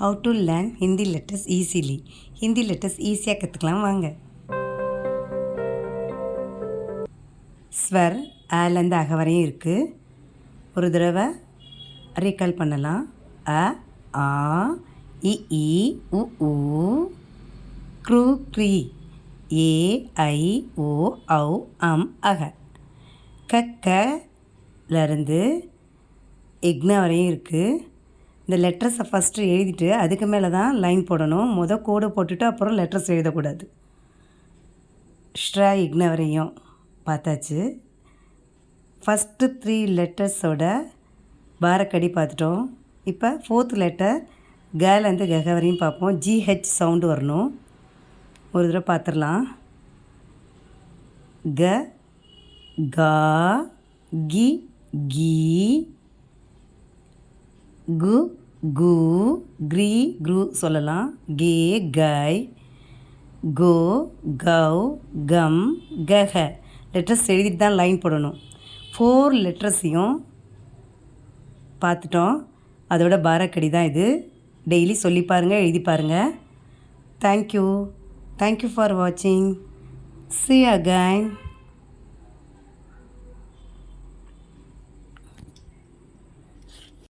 How to learn Hindi letters easily Hindi letters ஈஸியாக கற்றுக்கலாம் வாங்க. ஸ்வர் ஆலேருந்து அக வரையும் இருக்குது ஒரு தடவை ரீகால் பண்ணலாம். அ ஆ இ உ ஊ க்ரூ க்ரீ. ஏ ஐ ஓ ஔ அம் அக. கக்கலேருந்து இக்ன வரையும் இருக்குது இந்த லெட்டர்ஸை ஃபஸ்ட்டு எழுதிட்டு அதுக்கு மேலே தான் லைன் போடணும். மொதல் கோடு போட்டுட்டு அப்புறம் லெட்டர்ஸ் எழுதக்கூடாது. ஸ்ட்ரா இக்ன வரையும் பார்த்தாச்சு ஃபஸ்ட்டு த்ரீ லெட்டர்ஸோட பாரக்கடி பார்த்துட்டோம். இப்போ ஃபோர்த் லெட்டர் கேலேருந்து கக வரையும் பார்ப்போம் ஜிஹெச் சவுண்டு வரணும். ஒரு தடவை பார்த்துடலாம். க கா கி கி கு கு க்ரீ க்ரூ சொல்லலாம். கே கை கோ கவ் கம் கஹ. லெட்டர்ஸ் எழுதிட்டு தான் லைன் போடணும். ஃபோர் லெட்டர்ஸையும் பார்த்துட்டோம். அதோட பாரக்கடி தான் இது. டெய்லி சொல்லி பாருங்கள் எழுதி பாருங்கள் thank you thank you for வாட்சிங் சி அகைன்